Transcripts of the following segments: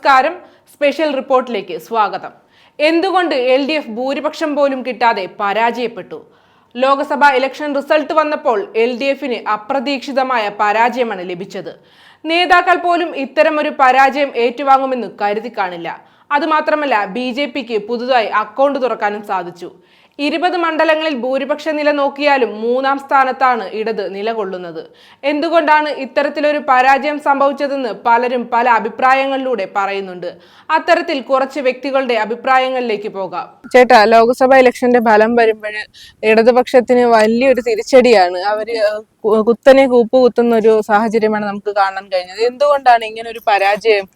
നമസ്കാരം. സ്പെഷ്യൽ റിപ്പോർട്ടിലേക്ക് സ്വാഗതം. എന്തുകൊണ്ട് എൽ ഡി എഫ് ഭൂരിപക്ഷം പോലും കിട്ടാതെ പരാജയപ്പെട്ടു? ലോക്സഭാ ഇലക്ഷൻ റിസൾട്ട് വന്നപ്പോൾ എൽ ഡി എഫിന് അപ്രതീക്ഷിതമായ പരാജയമാണ് ലഭിച്ചത്. നേതാക്കൾ പോലും ഇത്തരമൊരു പരാജയം ഏറ്റുവാങ്ങുമെന്ന് കരുതി കാണില്ല. അതുമാത്രമല്ല ബി ജെ പിക്ക് പുതുതായി അക്കൗണ്ട് തുറക്കാനും സാധിച്ചു. ഇരുപത് മണ്ഡലങ്ങളിൽ ഭൂരിപക്ഷ നില നോക്കിയാലും മൂന്നാം സ്ഥാനത്താണ് ഇടത് നിലകൊള്ളുന്നത്. എന്തുകൊണ്ടാണ് ഇത്തരത്തിലൊരു പരാജയം സംഭവിച്ചതെന്ന് പലരും പല അഭിപ്രായങ്ങളിലൂടെ പറയുന്നുണ്ട്. അത്തരത്തിൽ കുറച്ച് വ്യക്തികളുടെ അഭിപ്രായങ്ങളിലേക്ക് പോകാം. ചേട്ടാ ലോക്സഭാ ഇലക്ഷന്റെ ഫലം വരുമ്പോൾ ഇടതുപക്ഷത്തിന് വലിയൊരു തിരിച്ചടിയാണ്. അവർ കുത്തനെ കൂപ്പ് കുത്തുന്ന ഒരു സാഹചര്യമാണ് നമുക്ക് കാണാൻ കഴിഞ്ഞത്. എന്തുകൊണ്ടാണ് ഇങ്ങനെ ഒരു പരാജയം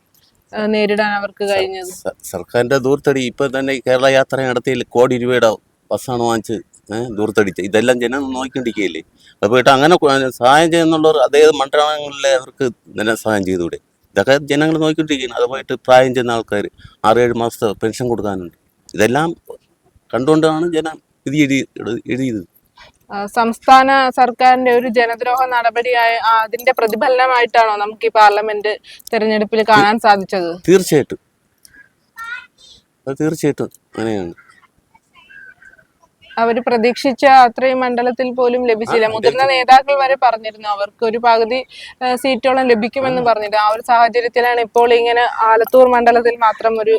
നേരിടാൻ അവർക്ക് കഴിഞ്ഞത്? സർക്കാരിന്റെ ദൂർത്തടി ഇപ്പൊ തന്നെ കേരള യാത്ര നടത്തിയിൽ കോടി രൂപയുടെ ബസ്സാണ് വാങ്ങിച്ച് ഏഹ് ദൂർത്തടിച്ച് ഇതെല്ലാം ജനം നോക്കിക്കൊണ്ടിരിക്കുകയല്ലേ? അപ്പോൾ കേട്ടോ അങ്ങനെ സഹായം ചെയ്യുന്നുള്ളവർ അതേ മണ്ഡലങ്ങളിലെ അവർക്ക് നല്ല സഹായം ചെയ്തുകൂടെ? ഇതൊക്കെ ജനങ്ങൾ നോക്കിക്കൊണ്ടിരിക്കുകയാണ്. അത് പോയിട്ട് പ്രായം ചെന്ന ആൾക്കാർ ആറേഴ് മാസത്തെ പെൻഷൻ കൊടുക്കാനുണ്ട്. ഇതെല്ലാം കണ്ടുകൊണ്ടാണ് ജനം ഇത് എഴുതി എഴുതിയത്. സംസ്ഥാന സർക്കാരിന്റെ ഒരു ജനദ്രോഹ നടപടിയായ അതിന്റെ പ്രതിഫലനമായിട്ടാണോ നമുക്ക് ഈ പാർലമെന്റ് തെരഞ്ഞെടുപ്പിൽ കാണാൻ സാധിച്ചത്? തീർച്ചയായിട്ടും. അത് തീർച്ചയായിട്ടും അങ്ങനെയാണ്. അവർ പ്രതീക്ഷിച്ച അത്രയും മണ്ഡലത്തിൽ പോലും ലഭിച്ചില്ല. മുതിർന്ന നേതാക്കൾ വരെ പറഞ്ഞിരുന്നു. അവർക്ക് ഒരു പകുതി സീറ്റോളം ലഭിക്കുമെന്ന് പറഞ്ഞിരുന്നു. ആ ഒരു സാഹചര്യത്തിലാണ് ഇപ്പോൾ ഇങ്ങനെ ആലത്തൂർ മണ്ഡലത്തിൽ മാത്രം ഒരു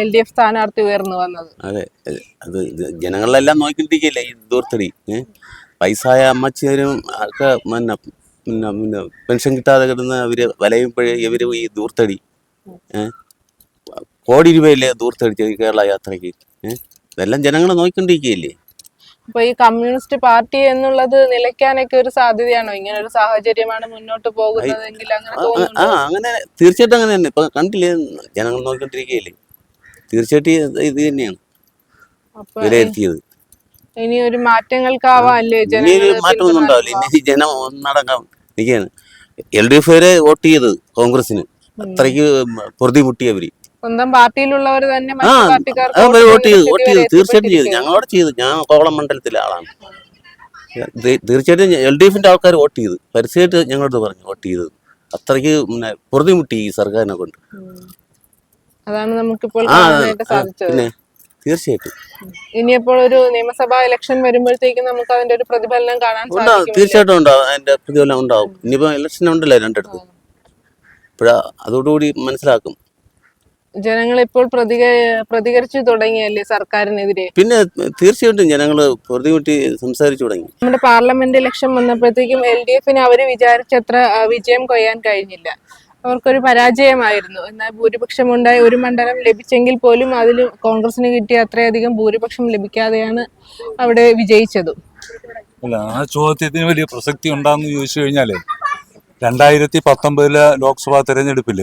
എൽ ഡി എഫ് സ്ഥാനാർത്ഥി ഉയർന്നു വന്നത്. അതെ. അതെ. ജനങ്ങളെല്ലാം നോക്കിണ്ടിരിക്കല്ലേ ഈ ദൂർത്തടി? വയസ്സായ അമ്മച്ചിമാരും ഒക്കെ പിന്നെ പിന്നെ പിന്നെ പെൻഷൻ കിട്ടാതെ കിടന്ന് അവർ വലയുമ്പോഴേ ഇവർ ഈ ദൂർത്തടി. കോടി രൂപയല്ലേ ദൂർത്തടിച്ചത് കേരള യാത്രയ്ക്ക്? ഏഹ് ഇതെല്ലാം ജനങ്ങൾ നോക്കിക്കൊണ്ടിരിക്കുകയല്ലേ? അപ്പൊ ഈ കമ്മ്യൂണിസ്റ്റ് പാർട്ടി എന്നുള്ളത് നിലയ്ക്കാനൊക്കെ ഒരു സാധ്യതയാണോ? ഇങ്ങനെ ഒരു സാഹചര്യമാണ് മുന്നോട്ട് പോകുന്നതെങ്കിൽ അങ്ങനെ ആ, അങ്ങനെ തീർച്ചയായിട്ടും അങ്ങനെ തന്നെ. ഇപ്പൊ കണ്ടില്ലേ ജനങ്ങൾ നോക്കിക്കൊണ്ടിരിക്കുകയല്ലേ? തീർച്ചയായിട്ടും ഇത് ഇത് തന്നെയാണ്. അപ്പൊ വിലയിരുത്തിയത് ഇനി ഒരു മാറ്റങ്ങൾക്കാവാല്ലേ ഇനി ഒരു ജനങ്ങൾ മാറ്റമൊന്നും ഉണ്ടാവില്ല. ഇനി ജനം ഒന്നടങ്കം നിൽക്കുകയാണ്. എൽ ഡി എഫ് വരെ വോട്ട് ചെയ്ത് കോൺഗ്രസിന് അത്രയ്ക്ക് പൊറുതിമുട്ടിയവര് സ്വന്തം പാർട്ടിയിലുള്ളവർ തന്നെ ആ മറ്റു വോട്ട് വോട്ട് വോട്ട് തീർച്ചയായിട്ടും ചെയ്തു. ഞങ്ങളോട് ചെയ്തു. ഞാൻ കോവളം മണ്ഡലത്തിലെ ആളാണ്. തീർച്ചയായിട്ടും എൽ ഡി എഫിന്റെ ആൾക്കാർ വോട്ട് ചെയ്തു. പരസ്യമായിട്ട് ഞങ്ങളോട് പറഞ്ഞു വോട്ട് ചെയ്തത് അത്രയ്ക്ക് പിന്നെ പൊറുതിമുട്ടി ഈ സർക്കാരിനെ കൊണ്ട്. അതാണ് നമുക്കിപ്പോൾ പിന്നെ തീർച്ചയായിട്ടും. ഇനിയിപ്പോൾ ഒരു നിയമസഭാ ഇലക്ഷൻ വരുമ്പോഴത്തേക്കും നമുക്ക് അതിന്റെ ഒരു പ്രതിഫലനം കാണാൻ ഉണ്ടാവും. തീർച്ചയായിട്ടും ഉണ്ടാവും. അതിന്റെ പ്രതിഫലനം ഉണ്ടാവും. ഇനിയിപ്പോ ഇലക്ഷൻ ഉണ്ടല്ലോ രണ്ടിടത്ത് ഇപ്പോഴാ അതോടുകൂടി മനസ്സിലാക്കും. ജനങ്ങൾ ഇപ്പോൾ പ്രതിക പ്രതികരിച്ചു തുടങ്ങിയല്ലേ സർക്കാരിനെതിരെ? പിന്നെ തീർച്ചയായിട്ടും ജനങ്ങൾ പ്രതികൂട്ടി സംസാരിച്ചു തുടങ്ങി. നമ്മുടെ പാർലമെന്റ് ഇലക്ഷൻ വന്നപ്പോഴത്തേക്കും എൽ ഡി എഫിന് അവർ വിചാരിച്ചത്ര വിജയം കൊയ്യാൻ കഴിഞ്ഞില്ല. അവർക്കൊരു പരാജയമായിരുന്നു. എന്നാൽ ഭൂരിപക്ഷം ഉണ്ടായ ഒരു മണ്ഡലം ലഭിച്ചെങ്കിൽ പോലും അതിൽ കോൺഗ്രസിന് കിട്ടിയ അത്രയധികം ഭൂരിപക്ഷം ലഭിക്കാതെയാണ് അവിടെ വിജയിച്ചത്. അല്ല ആ ചോദ്യത്തിന് വലിയ പ്രസക്തി ഉണ്ടാന്ന് ചോദിച്ചു കഴിഞ്ഞാൽ രണ്ടായിരത്തി പത്തൊമ്പതിലെ ലോക്സഭാ തെരഞ്ഞെടുപ്പിൽ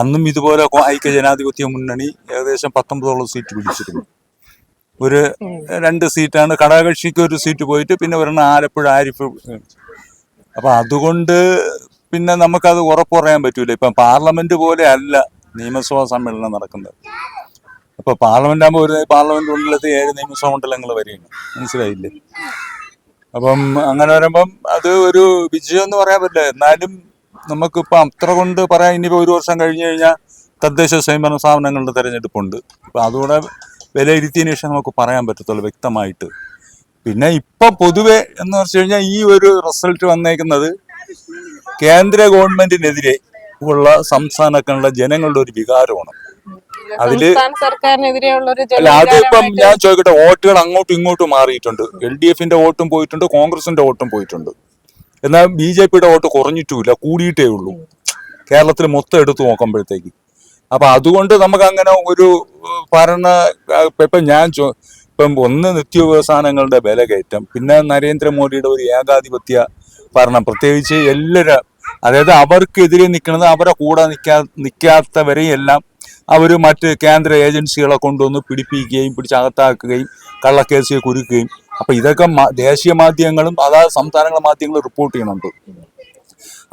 അന്നും ഇതുപോലെ ഐക്യ ജനാധിപത്യ മുന്നണി ഏകദേശം പത്തൊമ്പതോളം സീറ്റ് പിടിച്ചിരുന്നു. ഒരു രണ്ട് സീറ്റാണ് ഘടകകക്ഷിക്ക് ഒരു സീറ്റ് പോയിട്ട് പിന്നെ ഒരെണ്ണം ആലപ്പുഴ ആരിഫ് അപ്പൊ അതുകൊണ്ട് പിന്നെ നമുക്കത് ഉറപ്പ് പറയാൻ പറ്റൂല. ഇപ്പം പാർലമെന്റ് പോലെ അല്ല നിയമസഭാ സമ്മേളനം നടക്കുന്നത്. അപ്പൊ പാർലമെന്റ് ആകുമ്പോൾ ഒരു പാർലമെന്റ് മണ്ഡലത്തിൽ ഏഴ് നിയമസഭാ മണ്ഡലങ്ങൾ വരെയാണ്. മനസ്സിലായില്ലേ? അപ്പം അങ്ങനെ വരുമ്പം അത് ഒരു വിജയം എന്ന് പറയാൻ പറ്റില്ല. എന്നാലും നമുക്കിപ്പം അത്ര കൊണ്ട് പറയാൻ ഇനിയിപ്പോൾ ഒരു വർഷം കഴിഞ്ഞു കഴിഞ്ഞാൽ തദ്ദേശ സ്വയംഭരണ സ്ഥാപനങ്ങളുടെ തിരഞ്ഞെടുപ്പുണ്ട്. അപ്പോൾ അതുകൂടെ വിലയിരുത്തിയതിനു ശേഷം നമുക്ക് പറയാൻ പറ്റത്തുള്ളൂ വ്യക്തമായിട്ട്. പിന്നെ ഇപ്പം പൊതുവെ എന്ന് വെച്ച് കഴിഞ്ഞാൽ ഈ ഒരു റിസൾട്ട് വന്നേക്കുന്നത് കേന്ദ്ര ഗവൺമെന്റിനെതിരെ ഉള്ള സംസ്ഥാനക്കുള്ള ജനങ്ങളുടെ ഒരു വികാരമാണ്. അതിൽ അല്ല അതിപ്പം ഞാൻ ചോദിക്കട്ടെ വോട്ടുകൾ അങ്ങോട്ടും ഇങ്ങോട്ടും മാറിയിട്ടുണ്ട്. എൽ ഡി എഫിന്റെ വോട്ടും പോയിട്ടുണ്ട് കോൺഗ്രസിന്റെ വോട്ടും പോയിട്ടുണ്ട്. എന്നാൽ ബി ജെ പിയുടെ വോട്ട് കുറഞ്ഞിട്ടുമില്ല കൂടിയിട്ടേ ഉള്ളൂ കേരളത്തിൽ മൊത്തം എടുത്തു നോക്കുമ്പോഴത്തേക്ക്. അപ്പൊ അതുകൊണ്ട് നമുക്ക് അങ്ങനെ ഒരു ഭരണ ഇപ്പൊ ഞാൻ ഇപ്പം ഒന്ന് നിത്യോപസാനങ്ങളുടെ വില കയറ്റം പിന്നെ നരേന്ദ്രമോദിയുടെ ഒരു ഏകാധിപത്യ ഭരണം പ്രത്യേകിച്ച് എല്ലാവരും അതായത് അവർക്കെതിരെ നിൽക്കുന്നത് അവരെ കൂടെ നിൽക്കാ നിൽക്കാത്തവരെയും എല്ലാം അവർ മറ്റ് കേന്ദ്ര ഏജൻസികളെ കൊണ്ടുവന്ന് പിടിപ്പിക്കുകയും പിടിച്ചകത്താക്കുകയും കള്ളക്കേസ് കുരുക്കുകയും അപ്പൊ ഇതൊക്കെ ദേശീയ മാധ്യമങ്ങളും അതാത് സംസ്ഥാനങ്ങളെ മാധ്യമങ്ങളും റിപ്പോർട്ട് ചെയ്യുന്നുണ്ട്.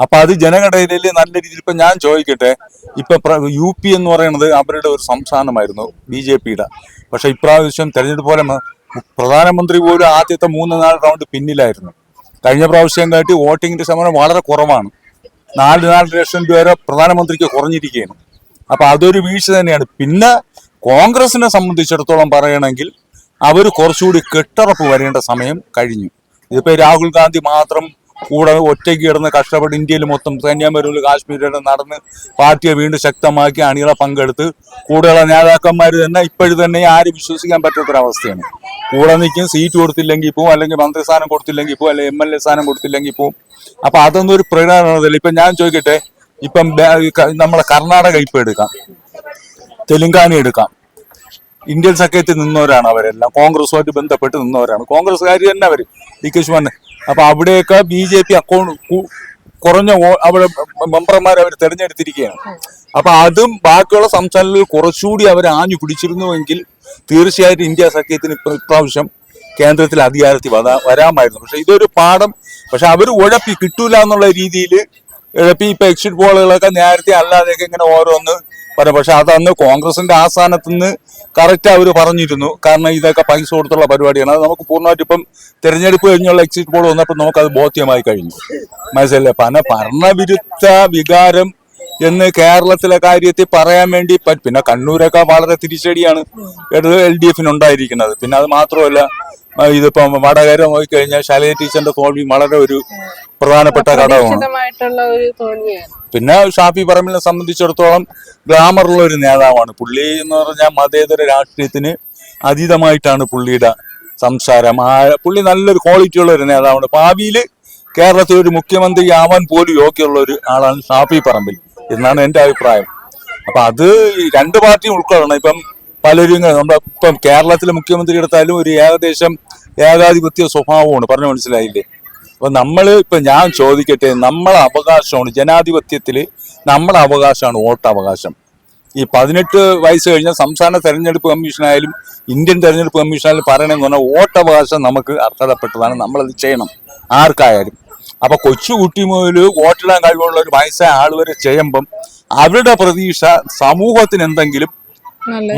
അപ്പൊ അത് ജനഘടനയിൽ നല്ല രീതിയിൽ ഇപ്പൊ ഞാൻ ചോദിക്കട്ടെ ഇപ്പൊ യു പി എന്ന് പറയുന്നത് അവരുടെ ഒരു സംസ്ഥാനമായിരുന്നു ബി ജെ പിയുടെ. പക്ഷെ ഇപ്രാവശ്യം തെരഞ്ഞെടുപ്പ് പോലെ പ്രധാനമന്ത്രി പോലും ആദ്യത്തെ മൂന്ന് നാല് റൗണ്ട് പിന്നിലായിരുന്നു. കഴിഞ്ഞ പ്രാവശ്യം കാട്ടി വോട്ടിങ്ങിന്റെ ശതമാനം വളരെ കുറവാണ്. നാല് നാല് ലക്ഷം രൂപ വരെ പ്രധാനമന്ത്രിക്ക് കുറഞ്ഞിരിക്കുകയാണ്. അപ്പൊ അതൊരു വീഴ്ച തന്നെയാണ്. പിന്നെ കോൺഗ്രസിനെ സംബന്ധിച്ചിടത്തോളം പറയണമെങ്കിൽ അവർ കുറച്ചുകൂടി കെട്ടുറപ്പ് വരേണ്ട സമയം കഴിഞ്ഞു. ഇതിപ്പോ രാഹുൽ ഗാന്ധി മാത്രം കൂടെ ഒറ്റയ്ക്ക് കിടന്ന് കഷ്ടപ്പെട്ട് ഇന്ത്യയിൽ മൊത്തം കന്യാകുമാരി കാശ്മീരിൽ നടന്ന് പാർട്ടിയെ വീണ്ടും ശക്തമാക്കി അണികളെ പങ്കെടുത്ത് കൂടെയുള്ള നേതാക്കന്മാർ തന്നെ ഇപ്പോഴും തന്നെ ആരും വിശ്വസിക്കാൻ പറ്റാത്തൊരവസ്ഥയാണ്. കൂടെ നിൽക്കും സീറ്റ് കൊടുത്തില്ലെങ്കിൽ പോവും അല്ലെങ്കിൽ മന്ത്രിസ്ഥാനം കൊടുത്തില്ലെങ്കിൽ പോവും അല്ലെങ്കിൽ എം എൽ എ സ്ഥാനം കൊടുത്തില്ലെങ്കിൽ പോവും. അപ്പൊ അതൊന്നും ഒരു പ്രകടനമല്ല ഇപ്പൊ ഞാൻ ചോദിക്കട്ടെ ഇപ്പം നമ്മളെ കർണാടക ഇപ്പം എടുക്കാം തെലുങ്കാന എടുക്കാം. ഇന്ത്യൻ സഖ്യത്തിൽ നിന്നവരാണ് അവരെല്ലാം. കോൺഗ്രസുമായിട്ട് ബന്ധപ്പെട്ട് നിന്നവരാണ്. കോൺഗ്രസ്സുകാർ തന്നെ അവർ ഡി കെ ശിവൻ അപ്പൊ അവിടെയൊക്കെ ബി ജെ പി അക്കൗണ്ട് കുറഞ്ഞ അവിടെ മെമ്പർമാർ അവർ തെരഞ്ഞെടുത്തിരിക്കുകയാണ്. അപ്പൊ അതും ബാക്കിയുള്ള സംസ്ഥാനങ്ങളിൽ കുറച്ചുകൂടി അവർ ആഞ്ഞു പിടിച്ചിരുന്നുവെങ്കിൽ തീർച്ചയായിട്ടും ഇന്ത്യ സഖ്യത്തിന് ഇപ്ര- ഇപ്രാവശ്യം കേന്ദ്രത്തിൽ അധികാരത്തിൽ വരാ വരാമായിരുന്നു. പക്ഷെ ഇതൊരു പാഠം. പക്ഷെ അവർ ഉഴപ്പി കിട്ടൂല എന്നുള്ള രീതിയിൽ ഉഴപ്പി ഇപ്പൊ എക്സിറ്റ് പോളുകളൊക്കെ നേരത്തെ അല്ലാതെയൊക്കെ ഇങ്ങനെ ഓരോന്ന് പറയാം പക്ഷെ അതന്ന് കോൺഗ്രസിന്റെ ആസ്ഥാനത്ത് നിന്ന് കറക്റ്റ് അവർ പറഞ്ഞിരുന്നു. കാരണം ഇതൊക്കെ പൈസ കൊടുത്തുള്ള പരിപാടിയാണ്. അത് നമുക്ക് പൂർണമായിട്ട് ഇപ്പം തെരഞ്ഞെടുപ്പ് കഴിഞ്ഞുള്ള എക്സിറ്റ് പോൾ വന്നപ്പോൾ നമുക്ക് അത് ബോധ്യമായി കഴിഞ്ഞു. മനസ്സിലല്ലേ പന ഭരണവിരുദ്ധ വികാരം എന്ന് കേരളത്തിലെ കാര്യത്തിൽ പറയാൻ വേണ്ടി പിന്നെ കണ്ണൂരൊക്കെ വളരെ തിരിച്ചടിയാണ്. എൽ ഡി ഉണ്ടായിരിക്കുന്നത്. പിന്നെ അത് മാത്രമല്ല ഇതിപ്പം വടകര നോക്കിക്കഴിഞ്ഞാൽ ശാലിനി ടീച്ചറിന്റെ തോൽവി വളരെ ഒരു പ്രധാനപ്പെട്ട ഘടകമാണ്. പിന്നെ ഷാഫി പറമ്പിലിനെ സംബന്ധിച്ചിടത്തോളം ഗ്ലാമറുള്ള ഒരു നേതാവാണ്. പുള്ളി എന്ന് പറഞ്ഞാൽ മതേതര രാഷ്ട്രീയത്തിന് അതീതമായിട്ടാണ് പുള്ളിയുടെ സംസാരം. ആ പുള്ളി നല്ലൊരു ക്വാളിറ്റിയുള്ള ഒരു നേതാവാണ്. ഭാവിയിൽ കേരളത്തിൽ ഒരു മുഖ്യമന്ത്രി ആവാൻ പോലും യോഗ്യമുള്ള ഒരു ആളാണ് ഷാഫി പറമ്പിൽ എന്നാണ് എന്റെ അഭിപ്രായം. അപ്പൊ അത് രണ്ട് പാർട്ടിയും ഉൾക്കൊള്ളണം. ഇപ്പം പലരും നമ്മുടെ ഇപ്പം കേരളത്തിലെ മുഖ്യമന്ത്രി എടുത്താലും ഒരു ഏകദേശം ഏകാധിപത്യ സ്വഭാവമാണ്. പറഞ്ഞു മനസ്സിലായില്ലേ? അപ്പൊ നമ്മൾ ഇപ്പൊ ഞാൻ ചോദിക്കട്ടെ നമ്മളെ അവകാശമാണ് ജനാധിപത്യത്തിൽ നമ്മളെ അവകാശമാണ് വോട്ടവകാശം. ഈ പതിനെട്ട് വയസ്സ് കഴിഞ്ഞാൽ സംസ്ഥാന തെരഞ്ഞെടുപ്പ് കമ്മീഷനായാലും ഇന്ത്യൻ തെരഞ്ഞെടുപ്പ് കമ്മീഷനായാലും പറയണമെന്ന് പറഞ്ഞാൽ വോട്ടവകാശം നമുക്ക് അർഹതപ്പെട്ടതാണ്. നമ്മളത് ചെയ്യണം. ആർക്കായാലും. അപ്പൊ കൊച്ചുകുട്ടി മുതൽ വോട്ടിടാൻ കഴിവുള്ള ഒരു വയസ്സായ ആൾ വരെ ചെയ്യുമ്പം അവരുടെ പ്രതീക്ഷ സമൂഹത്തിന് എന്തെങ്കിലും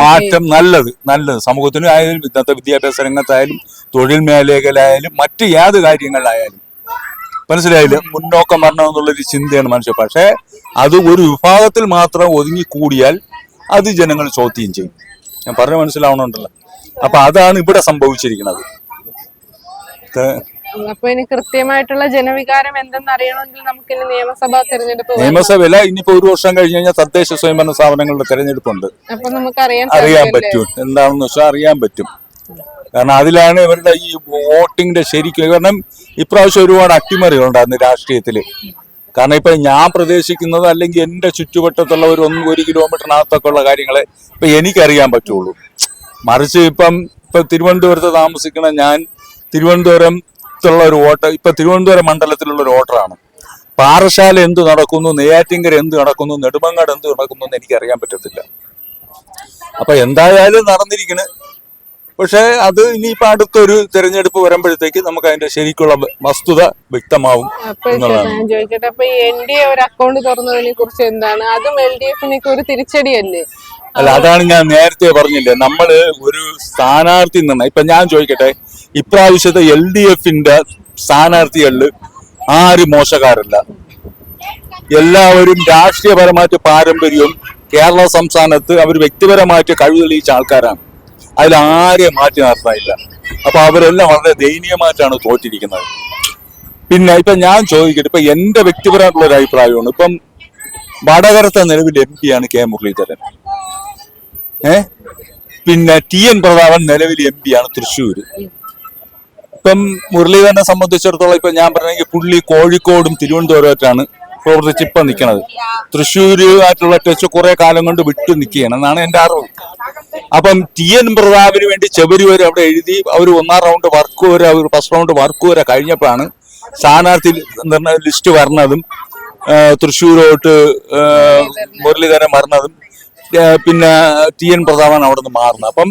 മാറ്റം നല്ലത് നല്ലത്. സമൂഹത്തിനും ആയാലും ഇന്നത്തെ വിദ്യാഭ്യാസ രംഗത്തായാലും തൊഴിൽ മേഖലയിലായാലും മറ്റ് ഏത് കാര്യങ്ങളിലായാലും. മനസ്സിലായില്ല? മുന്നോക്കം വരണമെന്നുള്ളൊരു ചിന്തയാണ് മനുഷ്യ. പക്ഷേ അത് ഒരു വിഭാഗത്തിൽ മാത്രം ഒതുങ്ങിക്കൂടിയാൽ അത് ജനങ്ങൾ ചോദ്യം ചെയ്യും. ഞാൻ പറഞ്ഞ മനസ്സിലാവണമുണ്ടല്ലോ അപ്പൊ അതാണ് ഇവിടെ സംഭവിച്ചിരിക്കുന്നത്. അപ്പൊ ഇനി കൃത്യമായിട്ടുള്ള ജനവികാരം എന്തെന്ന് അറിയണമെങ്കിൽ നമുക്ക് ഇനി നിയമസഭാ തെരഞ്ഞെടുപ്പ്. നിയമസഭയില ഇനിയിപ്പോ ഒരു വർഷം കഴിഞ്ഞ് കഴിഞ്ഞാൽ തദ്ദേശ സ്വയംഭരണ സ്ഥാപനങ്ങളുടെ തെരഞ്ഞെടുപ്പുണ്ട്. അപ്പൊ നമുക്ക് അറിയാൻ അറിയാൻ പറ്റും. എന്താണെന്ന് വെച്ചാൽ അറിയാൻ പറ്റും. കാരണം അതിലാണ് ഇവരുടെ ഈ വോട്ടിങ്ങിന്റെ ശരിക്കും കാരണം ഇപ്രാവശ്യം ഒരുപാട് അട്ടിമറികളുണ്ടായിരുന്നു രാഷ്ട്രീയത്തിൽ. കാരണം ഇപ്പൊ ഞാൻ പ്രതീക്ഷിക്കുന്നത് അല്ലെങ്കിൽ എന്റെ ചുറ്റുവട്ടത്തുള്ള ഒരു ഒന്ന് ഒരു കിലോമീറ്ററിനകത്തൊക്കെ ഉള്ള കാര്യങ്ങളെ ഇപ്പൊ എനിക്കറിയാൻ പറ്റുള്ളൂ. മറിച്ച് ഇപ്പം ഇപ്പൊ തിരുവനന്തപുരത്ത് താമസിക്കണ ഞാൻ തിരുവനന്തപുരത്തുള്ള ഒരു വോട്ടർ ഇപ്പൊ തിരുവനന്തപുരം മണ്ഡലത്തിലുള്ള ഒരു വോട്ടറാണ് പാറശാല എന്ത് നടക്കുന്നു നെയ്യാറ്റിങ്കര എന്ത് നടക്കുന്നു നെടുമങ്ങാട് എന്ത് നടക്കുന്നു എന്ന് എനിക്ക് അറിയാൻ പറ്റത്തില്ല. അപ്പൊ എന്തായാലും നടന്നിരിക്കണ്. പക്ഷേ അത് ഇനിയിപ്പോ അടുത്തൊരു തെരഞ്ഞെടുപ്പ് വരുമ്പോഴത്തേക്ക് നമുക്ക് അതിന്റെ ശരിക്കുള്ള വസ്തുത വ്യക്തമാവും ചോദിക്കട്ടെ അപ്പൊ എൻ ഡി എ ഒരു അക്കൗണ്ട് തുറന്നതിനെ കുറിച്ച് എന്താണ്? അതും എൽ ഡി എഫിനൊക്കെ ഒരു തിരിച്ചടിയല്ലേ? അല്ല അതാണ് ഞാൻ നേരത്തെ പറഞ്ഞില്ലേ നമ്മൾ ഒരു സ്ഥാനാർത്ഥി നിന്ന് ഇപ്പൊ ഞാൻ ചോദിക്കട്ടെ ഇപ്രാവശ്യത്തെ എൽ ഡി എഫിന്റെ സ്ഥാനാർത്ഥികളിൽ ആരും മോശക്കാരല്ല? എല്ലാവരും രാഷ്ട്രീയപരമായിട്ട് പാരമ്പര്യവും കേരള സംസ്ഥാനത്ത് അവർ വ്യക്തിപരമായിട്ട് കഴിവ് തെളിയിച്ച ആൾക്കാരാണ്. അതിൽ ആരെയും മാറ്റി നിർത്താനില്ല. അപ്പൊ അവരെല്ലാം വളരെ ദയനീയമായിട്ടാണ് തോറ്റിരിക്കുന്നത്. പിന്നെ ഇപ്പൊ ഞാൻ ചോദിക്കട്ടെ ഇപ്പൊ എന്റെ വ്യക്തിപരമായിട്ടുള്ള ഒരു അഭിപ്രായമാണ്. ഇപ്പം വടകരത്തെ നിലവിൽ എം പിയാണ് കെ മുരളീധരൻ. ഏ? പിന്നെ ടി എൻ പ്രതാപൻ നിലവിൽ എം പി ആണ് തൃശ്ശൂർ ഇപ്പം മുരളീധരനെ സംബന്ധിച്ചിടത്തോളം ഇപ്പൊ ഞാൻ പറഞ്ഞെങ്കിൽ പുള്ളി കോഴിക്കോടും തിരുവനന്തപുരമായിട്ടാണ് പ്രവർത്തിച്ച് ഇപ്പൊ നിൽക്കുന്നത് തൃശ്ശൂരുമായിട്ടുള്ള ടച്ച് കുറെ കാലം കൊണ്ട് വിട്ടു നിൽക്കുകയാണ് എന്നാണ് എന്റെ അറിവ് അപ്പം ടി എൻ പ്രതാപിന് വേണ്ടി ചെവരി വരെ അവിടെ എഴുതി അവർ ഒന്നാം റൗണ്ട് വർക്ക് വരെ അവർ ഫസ്റ്റ് റൗണ്ട് വർക്ക് വരെ കഴിഞ്ഞപ്പോഴാണ് സ്ഥാനാർത്ഥി ലിസ്റ്റ് വരണതും തൃശ്ശൂരോട്ട് മുരളീധരൻ വരണതും പിന്നെ ടി എൻ പ്രതാപൻ അവിടെ നിന്ന് മാറുന്നത്. അപ്പം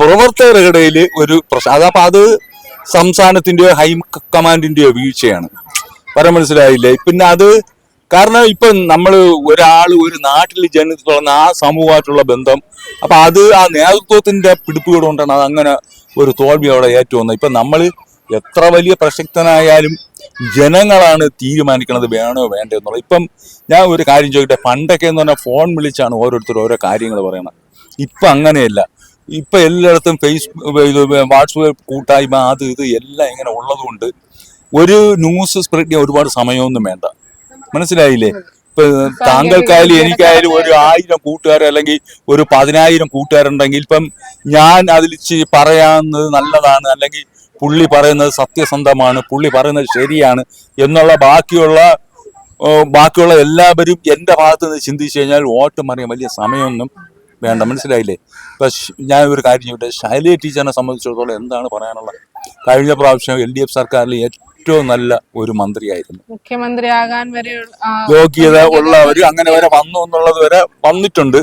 പ്രവർത്തകരുടെ ഇടയിൽ ഒരു പ്രശ്നം അതപ്പം അത് സംസ്ഥാനത്തിന്റെയോ ഹൈ കമാൻഡിന്റെയോ വീഴ്ചയാണ്. വരെ മനസ്സിലായില്ലേ? പിന്നെ അത് കാരണം ഇപ്പം നമ്മൾ ഒരാൾ ഒരു നാട്ടിൽ ജനിച്ചിട്ടുള്ള ആ സമൂഹമായിട്ടുള്ള ബന്ധം അപ്പം അത് ആ നേതൃത്വത്തിന്റെ പിടിപ്പുകൾ കൊണ്ടാണ് അത് അങ്ങനെ ഒരു തോൽവി അവിടെ ഏറ്റുവന്നത് ഇപ്പം നമ്മൾ എത്ര വലിയ പ്രശക്തനായാലും ജനങ്ങളാണ് തീരുമാനിക്കുന്നത് വേണോ വേണ്ടോ എന്നുള്ളത്. ഇപ്പം ഞാൻ ഒരു കാര്യം ചോദിക്കട്ടെ പണ്ടൊക്കെ എന്ന് പറഞ്ഞാൽ ഫോൺ വിളിച്ചാണ് ഓരോരുത്തരും ഓരോ കാര്യങ്ങൾ പറയണത് ഇപ്പം അങ്ങനെയല്ല. ഇപ്പം എല്ലായിടത്തും ഫേസ്ബുക്ക് ഇത് വാട്സപ്പ് കൂട്ടായ്മ അത് ഇത് എല്ലാം ഇങ്ങനെ ഉള്ളതുകൊണ്ട് ഒരു ന്യൂസ് സ്പ്രെഡ് ചെയ്യാൻ ഒരുപാട് സമയമൊന്നും വേണ്ട. മനസ്സിലായില്ലേ? ഇപ്പൊ താങ്കൾക്കായാലും എനിക്കായാലും ഒരു ആയിരം കൂട്ടുകാർ അല്ലെങ്കിൽ ഒരു പതിനായിരം കൂട്ടുകാരുണ്ടെങ്കിൽ ഇപ്പം ഞാൻ അതിൽ പറയാവുന്നത് നല്ലതാണ് അല്ലെങ്കിൽ പുള്ളി പറയുന്നത് സത്യസന്ധമാണ് പുള്ളി പറയുന്നത് ശരിയാണ് എന്നുള്ള ബാക്കിയുള്ള ബാക്കിയുള്ള എല്ലാവരും എന്റെ ഭാഗത്ത് നിന്ന് ചിന്തിച്ചു കഴിഞ്ഞാൽ വോട്ട് മറിയാൻ വലിയ സമയമൊന്നും വേണ്ട. മനസ്സിലായില്ലേ? ഇപ്പൊ ഞാൻ ഒരു കാര്യം ചോദിക്കട്ടെ? ശൈലി ടീച്ചറിനെ സംബന്ധിച്ചിടത്തോളം എന്താണ് പറയാനുള്ളത്? കഴിഞ്ഞ പ്രാവശ്യം എൽ ഡി എഫ് സർക്കാരിൽ ഏറ്റവും നല്ല ഒരു മന്ത്രിയായിരുന്നു. മുഖ്യമന്ത്രിയാകാൻ വരെ യോഗ്യത ഉള്ളവർ അങ്ങനെ വരെ വന്നു എന്നുള്ളത് വരെ വന്നിട്ടുണ്ട്.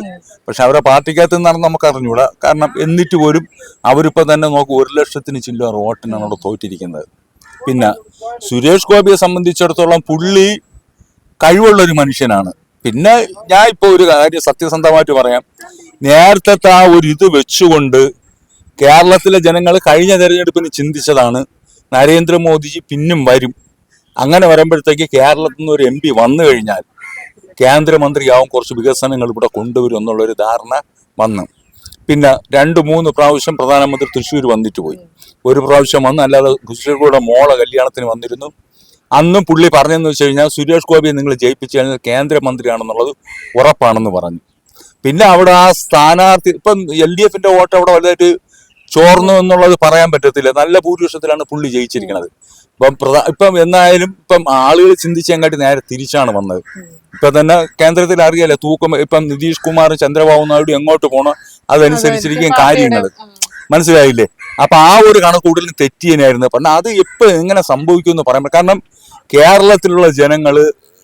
പക്ഷെ അവരെ പാർട്ടിക്കകത്ത് നിന്നാണ് നമുക്ക് അറിഞ്ഞൂടാ. കാരണം എന്നിട്ട് പോലും അവരിപ്പോ തന്നെ നോക്കും ഒരു ലക്ഷത്തിന് ചില്ലറ വോട്ടിനാണ് അവിടെ തോറ്റിരിക്കുന്നത്. പിന്നെ സുരേഷ് ഗോപിയെ സംബന്ധിച്ചിടത്തോളം പുള്ളി കഴിവുള്ള ഒരു മനുഷ്യനാണ്. പിന്നെ ഞാൻ ഇപ്പൊ ഒരു കാര്യം സത്യസന്ധമായിട്ട് പറയാം. നേരത്തെ ആ ഒരു ഇത് വെച്ചുകൊണ്ട് കേരളത്തിലെ ജനങ്ങൾ കഴിഞ്ഞ തെരഞ്ഞെടുപ്പിന് ചിന്തിച്ചതാണ് നരേന്ദ്രമോദിജി പിന്നും വരും. അങ്ങനെ വരുമ്പോഴത്തേക്ക് കേരളത്തിൽ നിന്ന് ഒരു എം പി വന്നു കഴിഞ്ഞാൽ കേന്ദ്രമന്ത്രിയാവും കുറച്ച് വികസനങ്ങൾ ഇവിടെ കൊണ്ടുവരും എന്നുള്ളൊരു ധാരണ വന്നു. പിന്നെ രണ്ട് മൂന്ന് പ്രാവശ്യം പ്രധാനമന്ത്രി തൃശ്ശൂർ വന്നിട്ട് പോയി. ഒരു പ്രാവശ്യം വന്ന് അല്ലാതെ തൃശ്ശൂർകൂടെ മോളെ കല്യാണത്തിന് വന്നിരുന്നു. അന്നും പുള്ളി പറഞ്ഞെന്ന് വെച്ച് കഴിഞ്ഞാൽ സുരേഷ് ഗോപിയെ നിങ്ങൾ ജയിപ്പിച്ചു കഴിഞ്ഞാൽ കേന്ദ്രമന്ത്രിയാണെന്നുള്ളത് ഉറപ്പാണെന്ന് പറഞ്ഞു. പിന്നെ അവിടെ ആ സ്ഥാനാർത്ഥി ഇപ്പം എൽ ഡി എഫിന്റെ വോട്ട് അവിടെ വലുതായിട്ട് ചോർന്നു എന്നുള്ളത് പറയാൻ പറ്റത്തില്ല. നല്ല ഭൂരിപക്ഷത്തിലാണ് പുള്ളി ജയിച്ചിരിക്കുന്നത് ഇപ്പം പ്രധാ ഇപ്പം എന്നായാലും ഇപ്പം ആളുകൾ ചിന്തിച്ചങ്ങാട്ടി നേരെ തിരിച്ചാണ് വന്നത്. ഇപ്പൊ തന്നെ കേന്ദ്രത്തിൽ അറിയാലോ തൂക്കം ഇപ്പം നിതീഷ് കുമാർ ചന്ദ്രബാബു നായിഡു എങ്ങോട്ട് പോകണോ അതനുസരിച്ചിരിക്കും കാര്യങ്ങൾ. മനസ്സിലായില്ലേ? അപ്പൊ ആ ഒരു കണക്കൂടലിന് തെറ്റിയനായിരുന്നു പറഞ്ഞ അത് എപ്പോ എങ്ങനെ സംഭവിക്കും എന്ന് പറയാൻ കാരണം കേരളത്തിലുള്ള ജനങ്ങൾ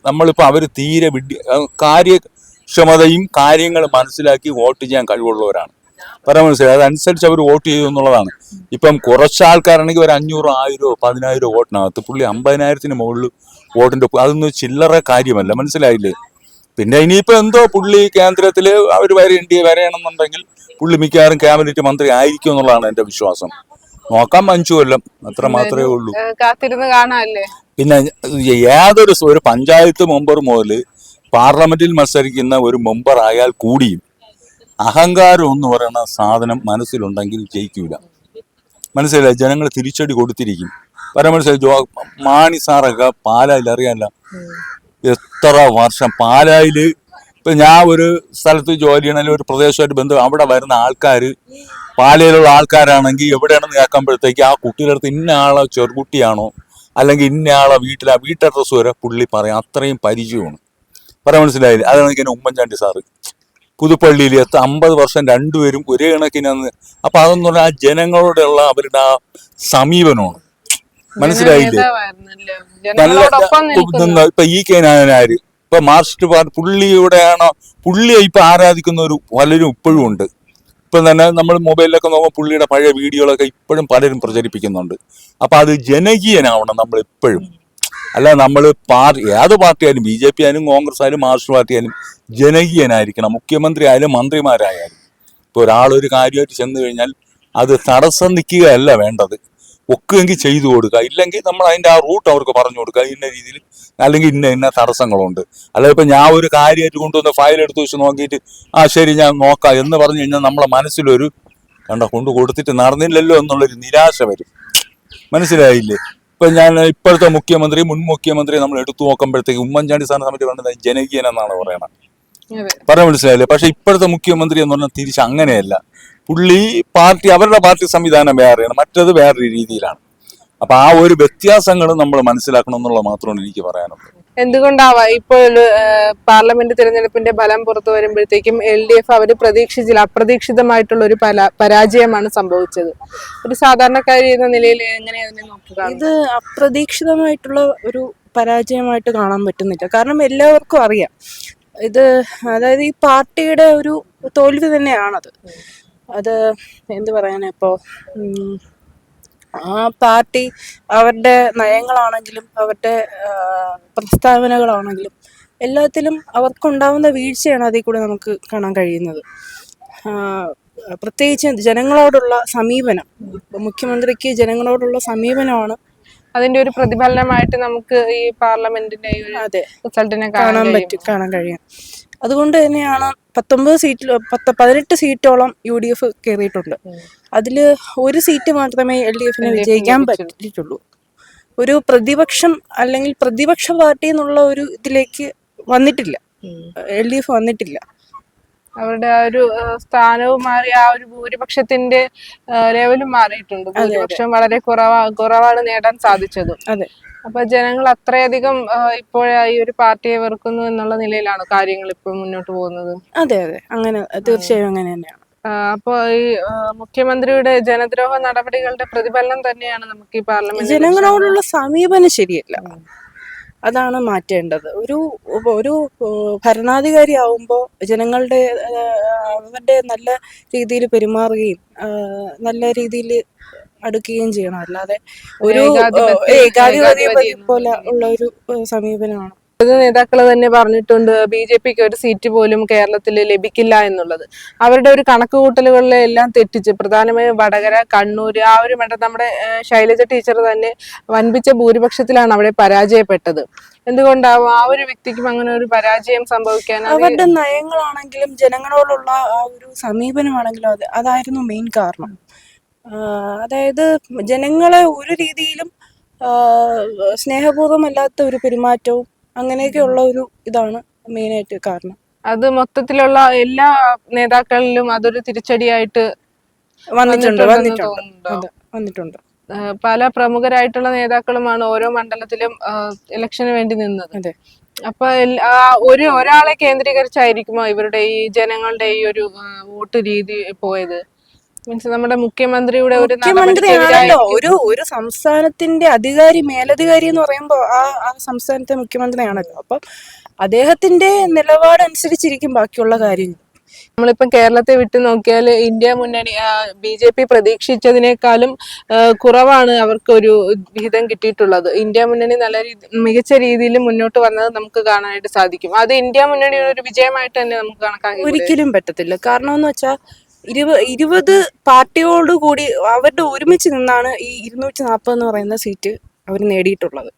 നമ്മളിപ്പോ അവർ തീരെ വിഡ്ഢി അഹ് കാര്യക്ഷമതയും കാര്യങ്ങൾ മനസ്സിലാക്കി വോട്ട് ചെയ്യാൻ കഴിവുള്ളവരാണ്. പറയാൻ മനസ്സിലായി. അതനുസരിച്ച് അവർ വോട്ട് ചെയ്തു എന്നുള്ളതാണ്. ഇപ്പം കുറച്ച് ആൾക്കാരാണെങ്കിൽ ഒരു അഞ്ഞൂറോ ആയിരോ പതിനായിരോ വോട്ടിനകത്ത് പുള്ളി അമ്പതിനായിരത്തിന് മുകളിൽ വോട്ടിന്റെ അതൊന്നും ചില്ലറ കാര്യമല്ല. മനസ്സിലായില്ലേ? പിന്നെ ഇനിയിപ്പോൾ എന്തോ പുള്ളി കേന്ദ്രത്തിൽ അവർ വരേണ്ടി വരണമെന്നുണ്ടെങ്കിൽ പുള്ളി മിക്കവാറും ക്യാബിനറ്റ് മന്ത്രി ആയിരിക്കും എന്നുള്ളതാണ് എന്റെ വിശ്വാസം. നോക്കാം അഞ്ചു കൊല്ലം. അത്ര മാത്രമേ ഉള്ളൂ. കാത്തിരുന്ന് കാണാല്ലേ? പിന്നെ ഏതൊരു ഒരു പഞ്ചായത്ത് മെമ്പർ മുതൽ പാർലമെന്റിൽ മത്സരിക്കുന്ന ഒരു മെമ്പർ ആയാൽ കൂടിയും അഹങ്കാരം എന്ന് പറയുന്ന സാധനം മനസ്സിലുണ്ടെങ്കിൽ ജയിക്കൂല. മനസ്സിലായി? ജനങ്ങൾ തിരിച്ചടി കൊടുത്തിരിക്കും. പരമനസ്സിലായി മനസ്സിലായി ജോ മാണി സാറൊക്കെ പാലായിൽ അറിയാല്ല. എത്ര വർഷം പാലായിൽ ഇപ്പൊ ഞാൻ ഒരു സ്ഥലത്ത് ജോലി ചെയ്യണമെങ്കിൽ ഒരു പ്രദേശമായിട്ട് ബന്ധം അവിടെ വരുന്ന ആൾക്കാർ പാലയിലുള്ള ആൾക്കാരാണെങ്കിൽ എവിടെയാണെന്ന് കേൾക്കുമ്പോഴത്തേക്ക് ആ കുട്ടിയുടെ അടുത്ത് ഇന്ന ആളെ ചെറുകുട്ടിയാണോ അല്ലെങ്കിൽ ഇന്ന ആളെ വീട്ടിലെ വീട്ടഡ്രസ് വരെ പുള്ളി പറയും. അത്രയും പരിചയമാണ്. പറയാൻ മനസ്സിലായില്ല അതാണ് എനിക്ക് ഉമ്മൻചാണ്ടി സാറ്. പുതുപ്പള്ളിയിൽ എത്ത അമ്പത് വർഷം രണ്ടുപേരും ഒരേ കണക്കിനാന്ന്. അപ്പൊ അതെന്ന് പറഞ്ഞാൽ ആ ജനങ്ങളോടുള്ള അവരുടെ ആ സമീപനമാണ്. മനസ്സിലായില്ലേ? നല്ല ഇപ്പൊ ഈ കെ നായനാര് ഇപ്പൊ മാർക്സിസ്റ്റ് പാർട്ടി പുള്ളിയുടെയാണോ പുള്ളിയെ ഇപ്പൊ ആരാധിക്കുന്ന ഒരു പലരും ഇപ്പോഴും ഉണ്ട്. ഇപ്പം തന്നെ നമ്മൾ മൊബൈലിലൊക്കെ നോക്കുമ്പോൾ പുള്ളിയുടെ പഴയ വീഡിയോകളൊക്കെ ഇപ്പോഴും പലരും പ്രചരിപ്പിക്കുന്നുണ്ട്. അപ്പൊ അത് ജനകീയനാവണം നമ്മൾ എപ്പോഴും. അല്ല നമ്മൾ പാർട്ടി ഏത് പാർട്ടി ആയാലും ബി ജെ പി ആയാലും കോൺഗ്രസ് ആയാലും മാർഷൽ പാർട്ടി ആയാലും ജനകീയനായിരിക്കണം മുഖ്യമന്ത്രി ആയാലും മന്ത്രിമാരായാലും. ഇപ്പോൾ ഒരാളൊരു കാര്യമായിട്ട് ചെന്ന് കഴിഞ്ഞാൽ അത് തടസ്സം നിൽക്കുകയല്ല വേണ്ടത്. ഒക്കുമെങ്കിൽ ചെയ്തു കൊടുക്കുക. ഇല്ലെങ്കിൽ നമ്മൾ അതിന്റെ ആ റൂട്ട് അവർക്ക് പറഞ്ഞു കൊടുക്കുക. ഇന്ന രീതിയിൽ അല്ലെങ്കിൽ ഇന്ന ഇന്ന തടസ്സങ്ങളുണ്ട്. അല്ലാതെ ഇപ്പം ഞാൻ ഒരു കാര്യമായിട്ട് കൊണ്ടുവന്ന് ഫയൽ എടുത്ത് വെച്ച് നോക്കിയിട്ട് ആ ശരി ഞാൻ നോക്കാം എന്ന് പറഞ്ഞു കഴിഞ്ഞാൽ നമ്മളെ മനസ്സിലൊരു കണ്ട കൊണ്ട് കൊടുത്തിട്ട് നടന്നില്ലല്ലോ എന്നുള്ളൊരു നിരാശ വരും. മനസ്സിലായില്ലേ? ഇപ്പൊ ഞാൻ ഇപ്പോഴത്തെ മുഖ്യമന്ത്രി മുൻ മുഖ്യമന്ത്രി നമ്മൾ എടുത്തു നോക്കുമ്പോഴത്തേക്ക് ഉമ്മൻചാണ്ടി സാറിനെ സമിതി പറഞ്ഞത് ജനകീയൻ എന്നാണ് പറയണത്. പറയാൻ മനസ്സിലായില്ലേ? പക്ഷെ ഇപ്പോഴത്തെ മുഖ്യമന്ത്രി എന്ന് പറഞ്ഞാൽ തിരിച്ച് അങ്ങനെയല്ല. പുള്ളി പാർട്ടി അവരുടെ പാർട്ടി സംവിധാനം വേറെയാണ് മറ്റത് വേറൊരു രീതിയിലാണ്. അപ്പൊ ആ ഒരു വ്യത്യാസങ്ങൾ നമ്മൾ മനസ്സിലാക്കണം എന്നുള്ളത് മാത്രമാണ് എനിക്ക് പറയാനുള്ളത്. എന്തുകൊണ്ടാവാ ഇപ്പോൾ പാർലമെന്റ് തിരഞ്ഞെടുപ്പിന്റെ ഫലം പുറത്തു വരുമ്പോഴത്തേക്കും എൽ ഡി എഫ് അവർ പ്രതീക്ഷിച്ചില്ല അപ്രതീക്ഷിതമായിട്ടുള്ള ഒരു പരാജയമാണ് സംഭവിച്ചത്. ഒരു സാധാരണക്കാരി എന്ന നിലയിൽ എങ്ങനെ അതിനെ നോക്കുക ഇത് അപ്രതീക്ഷിതമായിട്ടുള്ള ഒരു പരാജയമായിട്ട് കാണാൻ പറ്റുന്നില്ല. കാരണം എല്ലാവർക്കും അറിയാം. ഇത് അതായത് ഈ പാർട്ടിയുടെ ഒരു തോൽവി തന്നെയാണത്. അത് എന്ത് പറയാനാ ഇപ്പോൾ ആ പാർട്ടി അവരുടെ നയങ്ങളാണെങ്കിലും അവരുടെ പ്രസ്താവനകളാണെങ്കിലും എല്ലാത്തിലും അവർക്കുണ്ടാവുന്ന വീഴ്ചയാണ് അതിൽ കൂടെ നമുക്ക് കാണാൻ കഴിയുന്നത്. പ്രത്യേകിച്ച് ജനങ്ങളോടുള്ള സമീപനം മുഖ്യമന്ത്രിക്ക് ജനങ്ങളോടുള്ള സമീപനമാണ് അതിന്റെ ഒരു പ്രതിഫലനമായിട്ട് നമുക്ക് ഈ പാർലമെന്റിന്റെ റിസൾട്ടിനെ കാണാൻ പറ്റും കാണാൻ കഴിയും. അതുകൊണ്ട് തന്നെയാണ് പത്തൊമ്പത് സീറ്റിൽ പത്ത് പതിനെട്ട് സീറ്റോളം യു ഡി എഫ് കയറിയിട്ടുണ്ട് അതിൽ ഒരു സീറ്റ് മാത്രമേ എൽ ഡി എഫിന് വിജയിക്കാൻ പറ്റിയിട്ടുള്ളൂ. ഒരു പ്രതിപക്ഷം അല്ലെങ്കിൽ പ്രതിപക്ഷ പാർട്ടി എന്നുള്ള ഒരു ഇതിലേക്ക് വന്നിട്ടില്ല. എൽ ഡി എഫ് വന്നിട്ടില്ല. അവരുടെ ആ ഒരു സ്ഥാനവും മാറി ആ ഒരു ഭൂരിപക്ഷത്തിന്റെ ലെവലും മാറിയിട്ടുണ്ട്. ഭൂരിപക്ഷം വളരെ കുറവാ കുറവാണ് നേടാൻ സാധിച്ചത്. അതെ. അപ്പൊ ജനങ്ങൾ അത്രയധികം ഇപ്പോഴായി ഈ ഒരു പാർട്ടിയെ വെറുക്കുന്നു എന്നുള്ള നിലയിലാണ് കാര്യങ്ങൾ ഇപ്പോൾ മുന്നോട്ട് പോകുന്നത്. അതെ അതെ. അങ്ങനെ തീർച്ചയായും അങ്ങനെ തന്നെയാണ്. അപ്പൊ ഈ മുഖ്യമന്ത്രിയുടെ ജനദ്രോഹ നടപടികളുടെ പ്രതിഫലനം തന്നെയാണ് നമുക്ക് ഈ പാർലമെന്റ് ജനങ്ങളോടുള്ള സമീപനം ശരിയല്ല. അതാണ് മാറ്റേണ്ടത്. ഒരു ഒരു ഭരണാധികാരി ആവുമ്പോൾ ജനങ്ങളുടെ അവരുടെ നല്ല രീതിയിൽ പെരുമാറുകയും നല്ല രീതിയിൽ അടുക്കുകയും ചെയ്യണം. അല്ലാതെ ഒരു ഏകാധിപത്യം പോലെ ഉള്ള ഒരു സമീപനമാണ്. നേതാക്കൾ തന്നെ പറഞ്ഞിട്ടുണ്ട് ബി ജെ പിക്ക് ഒരു സീറ്റ് പോലും കേരളത്തിൽ ലഭിക്കില്ല എന്നുള്ളത്. അവരുടെ ഒരു കണക്ക് കൂട്ടലുകളിലെ എല്ലാം തെറ്റിച്ച് പ്രധാനമായും വടകര കണ്ണൂര് ആ ഒരു മണ്ഡലം നമ്മുടെ ശൈലജ ടീച്ചർ തന്നെ വൻപിച്ച ഭൂരിപക്ഷത്തിലാണ് അവിടെ പരാജയപ്പെട്ടത്. എന്തുകൊണ്ടാവും ആ ഒരു വ്യക്തിക്കും അങ്ങനെ ഒരു പരാജയം സംഭവിക്കാൻ അവരുടെ നയങ്ങളാണെങ്കിലും ജനങ്ങളോടുള്ള ആ ഒരു സമീപനമാണെങ്കിലും അത് അതായിരുന്നു മെയിൻ കാരണം. അതായത് ജനങ്ങളെ ഒരു രീതിയിലും സ്നേഹപൂർവമല്ലാത്ത ഒരു പെരുമാറ്റവും അങ്ങനെയൊക്കെയുള്ള ഒരു ഇതാണ് മെയിനായിട്ട് കാരണം. അത് മൊത്തത്തിലുള്ള എല്ലാ നേതാക്കളിലും അതൊരു തിരിച്ചടിയായിട്ട് വന്നിട്ടുണ്ട് വന്നിട്ടുണ്ട്. വന്നിട്ടുണ്ട്. പല പ്രമുഖരായിട്ടുള്ള നേതാക്കളുമാണ് ഓരോ മണ്ഡലത്തിലും ഇലക്ഷന് വേണ്ടി നിന്നത്. അതെ. അപ്പൊ ഒരു ഒരാളെ കേന്ദ്രീകരിച്ചായിരിക്കുമോ ഇവരുടെ ഈ ജനങ്ങളുടെ ഈ ഒരു വോട്ട് രീതി പോയത്? മീൻസ് നമ്മുടെ മുഖ്യമന്ത്രിയുടെ ഒരു മുഖ്യമന്ത്രിയാണല്ലോ ഒരു ഒരു സംസ്ഥാനത്തിന്റെ അധികാരി മേലധികാരി എന്ന് പറയുമ്പോൾ ആ ആ സംസ്ഥാനത്തെ മുഖ്യമന്ത്രിയാണല്ലോ. അപ്പം അദ്ദേഹത്തിന്റെ നിലപാടനുസരിച്ചിരിക്കും ബാക്കിയുള്ള കാര്യങ്ങൾ. നമ്മളിപ്പം കേരളത്തെ വിട്ടു നോക്കിയാൽ ഇന്ത്യ മുന്നണി ബി ജെ പി പ്രതീക്ഷിച്ചതിനേക്കാളും കുറവാണ് അവർക്ക് ഒരു വിഹിതം കിട്ടിയിട്ടുള്ളത്. ഇന്ത്യ മുന്നണി നല്ല രീതി മികച്ച രീതിയിൽ മുന്നോട്ട് വന്നത് നമുക്ക് കാണാനായിട്ട് സാധിക്കും. അത് ഇന്ത്യ മുന്നണിയുടെ ഒരു വിജയമായിട്ട് തന്നെ നമുക്ക് കണക്കാക്കി ഒരിക്കലും പറ്റത്തില്ല. കാരണം എന്ന് വെച്ചാൽ ഇരുപ ഇരുപത് പാർട്ടികളോട് കൂടി അവരുടെ ഒരുമിച്ച് നിന്നാണ് ഈ ഇരുന്നൂറ്റി നാൽപ്പത് എന്ന് പറയുന്ന സീറ്റ് അവർ നേടിയിട്ടുള്ളത്.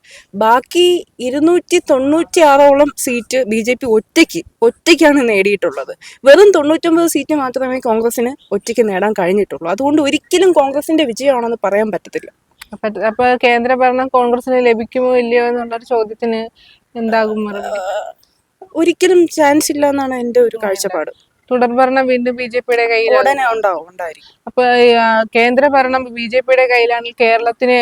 ബാക്കി ഇരുന്നൂറ്റി തൊണ്ണൂറ്റി ആറോളം സീറ്റ് ബി ജെ പി ഒറ്റയ്ക്ക് ഒറ്റയ്ക്കാണ് നേടിയിട്ടുള്ളത്. വെറും തൊണ്ണൂറ്റൊമ്പത് സീറ്റ് മാത്രമേ കോൺഗ്രസിന് ഒറ്റയ്ക്ക് നേടാൻ കഴിഞ്ഞിട്ടുള്ളൂ. അതുകൊണ്ട് ഒരിക്കലും കോൺഗ്രസിന്റെ വിജയമാണെന്ന് പറയാൻ പറ്റത്തില്ല. അപ്പൊ കേന്ദ്ര ഭരണം കോൺഗ്രസിന് ലഭിക്കുമോ ഇല്ലയോ എന്നുള്ളൊരു ചോദ്യത്തിന് എന്താകും ഒരിക്കലും ചാൻസ് ഇല്ല എന്നാണ് എന്റെ ഒരു കാഴ്ചപ്പാട്. തുടർഭരണം വീണ്ടും ബി ജെ പിയുടെ കയ്യിലാണ്. ഉടനെ ഉണ്ടാവും ഉണ്ടായിരിക്കും. അപ്പൊ കേന്ദ്ര ഭരണം ബി ജെ പിയുടെ കയ്യിലാണെങ്കിൽ കേരളത്തിനെ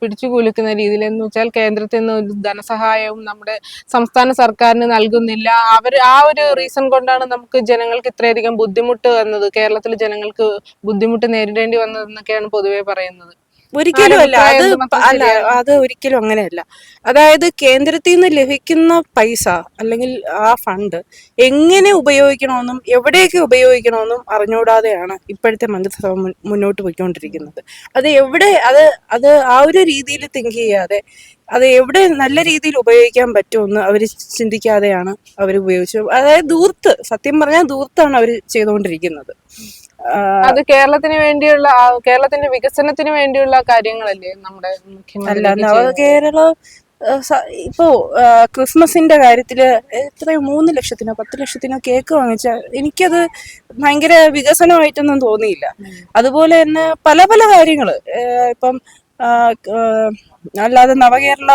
പിടിച്ചുകൂലിക്കുന്ന രീതിയിൽ. എന്ന് വെച്ചാൽ കേന്ദ്രത്തിൽ നിന്ന് ഒരു ധനസഹായവും നമ്മുടെ സംസ്ഥാന സർക്കാരിന് നൽകുന്നില്ല. അവർ ആ ഒരു റീസൺ കൊണ്ടാണ് നമുക്ക് ജനങ്ങൾക്ക് ഇത്രയധികം ബുദ്ധിമുട്ട് വന്നത്. കേരളത്തിലെ ജനങ്ങൾക്ക് ബുദ്ധിമുട്ട് നേരിടേണ്ടി വന്നതെന്നൊക്കെയാണ് പൊതുവെ പറയുന്നത്. ഒരിക്കലും അല്ല. അത് അല്ല അത് ഒരിക്കലും അങ്ങനെയല്ല. അതായത് കേന്ദ്രത്തിൽ നിന്ന് ലഭിക്കുന്ന പൈസ അല്ലെങ്കിൽ ആ ഫണ്ട് എങ്ങനെ ഉപയോഗിക്കണമെന്നും എവിടെയൊക്കെ ഉപയോഗിക്കണമെന്നും അറിഞ്ഞുകൂടാതെയാണ് ഇപ്പോഴത്തെ മന്ത്രിസഭ മുന്നോട്ട് പോയിക്കൊണ്ടിരിക്കുന്നത്. അത് എവിടെ അത് അത് ആ ഒരു രീതിയിൽ തിങ്ക് ചെയ്യാതെ അത് എവിടെ നല്ല രീതിയിൽ ഉപയോഗിക്കാൻ പറ്റുമെന്ന് അവർ ചിന്തിക്കാതെയാണ് അവർ ഉപയോഗിച്ചത്. അതായത് ദൂർത്ത് സത്യം പറഞ്ഞാൽ ദൂർത്താണ് അവർ ചെയ്തുകൊണ്ടിരിക്കുന്നത്. അത് കേരളത്തിന് വേണ്ടിയുള്ള കേരളത്തിന്റെ വികസനത്തിന് വേണ്ടിയുള്ള കാര്യങ്ങളല്ലേ നമ്മുടെ അല്ല മുഖ്യമന്ത്രി നവകേരള ഏഹ്, ഇപ്പോ ക്രിസ്മസിന്റെ കാര്യത്തിൽ എത്രയോ മൂന്ന് ലക്ഷത്തിനോ പത്ത് ലക്ഷത്തിനോ കേക്ക് വാങ്ങിച്ച എനിക്കത് ഭയങ്കര വികസനമായിട്ടൊന്നും തോന്നിയില്ല. അതുപോലെ തന്നെ പല പല കാര്യങ്ങൾ. ഇപ്പം അല്ലാതെ നവകേരള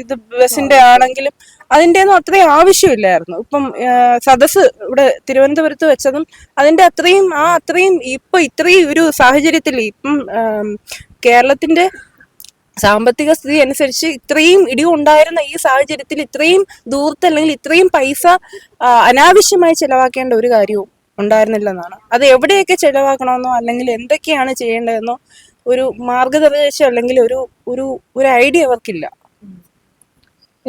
ഇത് ബസിന്റെ ആണെങ്കിലും അതിന്റെ ഒന്നും അത്രയും ആവശ്യമില്ലായിരുന്നു. ഇപ്പം സദസ് ഇവിടെ തിരുവനന്തപുരത്ത് വെച്ചതും അതിന്റെ അത്രയും ആ അത്രയും ഇപ്പൊ ഇത്രയും ഒരു സാഹചര്യത്തിൽ ഇപ്പം കേരളത്തിന്റെ സാമ്പത്തിക സ്ഥിതി അനുസരിച്ച് ഇത്രയും ഇടിവുണ്ടായിരുന്ന ഈ സാഹചര്യത്തിൽ ഇത്രയും ദൂരത്ത് അല്ലെങ്കിൽ ഇത്രയും പൈസ അനാവശ്യമായി ചെലവാക്കേണ്ട ഒരു കാര്യവും ഉണ്ടായിരുന്നില്ലെന്നാണ്. അത് എവിടെയൊക്കെ ചെലവാക്കണമെന്നോ അല്ലെങ്കിൽ എന്തൊക്കെയാണ് ചെയ്യേണ്ടതെന്നോ ഒരു മാർഗനിർദ്ദേശം അല്ലെങ്കിൽ ഒരു ഒരു ഒരു ഐഡിയ അവർക്കില്ല.